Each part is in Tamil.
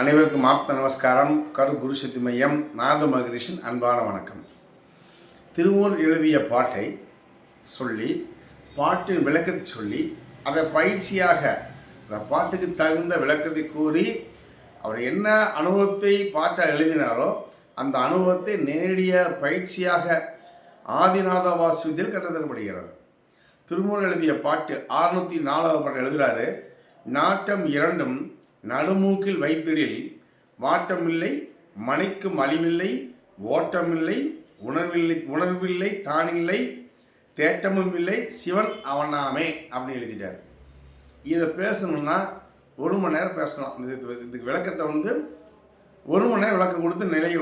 அனைவருக்கும் ஆப்த நமஸ்காரம். கரு குரு சித்தி மையம் நாக மகரிஷின் அன்பான வணக்கம். திருமூர் எழுதிய பாட்டை சொல்லி பாட்டின் விளக்கத்தை சொல்லி அதை பயிற்சியாக அந்த பாட்டுக்கு தகுந்த விளக்கத்தை கூறி அவர் என்ன அனுபவத்தை பாட்டை எழுதினாரோ அந்த அனுபவத்தை நேரடிய பயிற்சியாக ஆதிநாத வாசுவதில் கட்டத்தரப்படுகிறது திருமூர் எழுதிய பாட்டு ஆறுநூற்றி நாலாவது பாட்டு எழுதுகிறாரு நாட்டம் இரண்டும் நடுமூக்கில் வைத்திடில் வாட்டமில்லை மணிக்கு அழிவில்லை ஓட்டமில்லை உணர்வில்லை உணர்வில்லை தானில்லை தேட்டமும் இல்லை சிவன் அவனாமே அப்படின்னு எழுதிட்டார். இதை பேசணும்னா ஒரு மணி நேரம் பேசலாம். இதுக்கு இதுக்கு விளக்கத்தை வந்து ஒரு மணி நேரம் விளக்கம் கொடுத்து நிலையை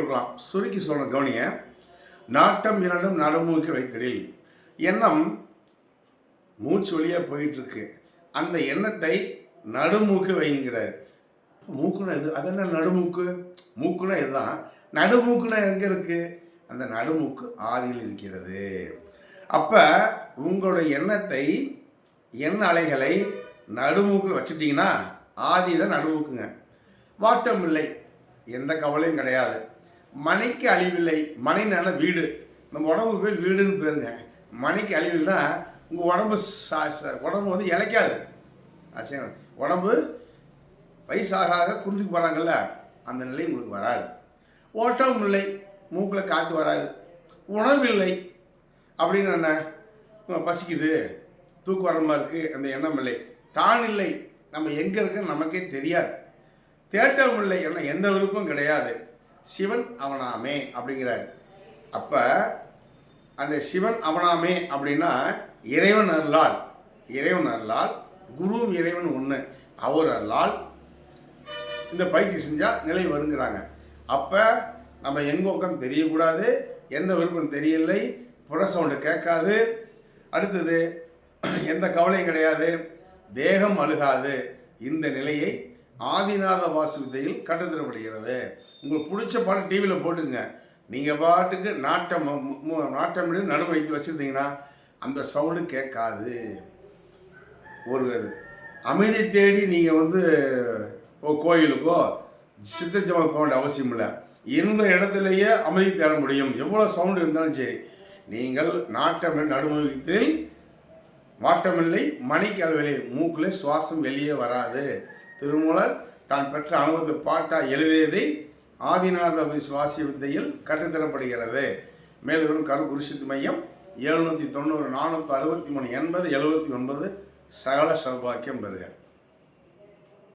சுருக்கி சொல்கிற கவனிய நாட்டம் இரண்டும் நடுமூக்கி வைத்தலில் எண்ணம் மூச்சு வழியாக போயிட்டுருக்கு அந்த எண்ணத்தை நடுமூக்கு வைங்கிறார் மூக்குனா இது அது என்ன நடுமூக்கு? மூக்குனா இதுதான் நடுமூக்குனா எங்கே இருக்குது அந்த நடுமூக்கு ஆதியில் இருக்கிறது. அப்போ உங்களுடைய எண்ணத்தை எண்ண அலைகளை நடுமூக்கில் வச்சுட்டிங்கன்னா ஆதி தான் நடுமூக்குங்க. வாட்டம் இல்லை. எந்த கவலையும் கிடையாது. மனைக்கு அழிவில்லை. மனைனால வீடு. நம்ம உடம்பு பேர் வீடுன்னு பேருங்க. மனைக்கு அழிவில்லைன்னா உங்கள் உடம்பு சா- சா- உடம்பு வந்து இழைக்காது. ஆச்சுங்களா? உடம்பு வயசாக ஆக போகிறாங்கல்ல அந்த நிலை உங்களுக்கு வராது. ஓட்டம் இல்லை மூக்கில் காற்று வராது. உணவில்லை அப்படின்னு என்ன? பசிக்குது தூக்கு வர மாதிரி இருக்குது அந்த எண்ணம் இல்லை. தான் இல்லை. நம்ம எங்கே இருக்குன்னு நமக்கே தெரியாது. தேட்டம் இல்லை என்ன எந்த விருப்பம் கிடையாது. சிவன் அவனாமே அப்படிங்கிறார். அப்போ அந்த சிவன் அவனாமே அப்படின்னா இறைவன் அருளால் இறைவன் அருளால் குருவும் இறைவன் ஒன்று அவர் அருளால் இந்த பயிற்சி செஞ்சால் நிலை வருங்கிறாங்க. அப்போ நம்ம எங்கே உட்காந்து தெரியக்கூடாது எந்த விருப்பம் தெரியலை புற சவுண்டு கேட்காது. அடுத்தது எந்த கவலையும் கிடையாது தேகம் அழுகாது. இந்த நிலையை ஆதிநாத வாசு வித்தையில் கற்றுத்தரப்படுகிறது உங்களுக்கு பிடிச்ச பாட்டு டிவியில் போட்டுங்க நீங்கள் பாட்டுக்கு நாட்டம் நாட்டம் நடு வைத்து வச்சுருந்தீங்கன்னா அந்த சவுண்டு கேட்காது. ஒரு அமைதி தேடி நீங்கள் வந்து கோயிலுக்கோ? சித்தஜமா போக வேண்டிய அவசியம் இல்லை. இருந்த இடத்துலையே அமைதி தேட முடியும். எவ்வளோ சவுண்டு இருந்தாலும் சரி. நீங்கள் நாட்டம் நடுமுகத்தில் வாட்டமில்லை வெளியே மூக்கில் சுவாசம் வெளியே வராது. திருமூலர் தான் பெற்ற அனுபவத்தை பாட்டா எழுதியதை ஆதிநாத சுவாசி வித்தையில் கற்றுத்தரப்படுகிறது. மேலும் கரு குருசித்து மையம் எழுநூற்றி தொண்ணூறு நானூற்றி அறுபத்தி மூணு எண்பது எழுபத்தி ஒன்பது சகல சௌபாக்கியம் பெறுக.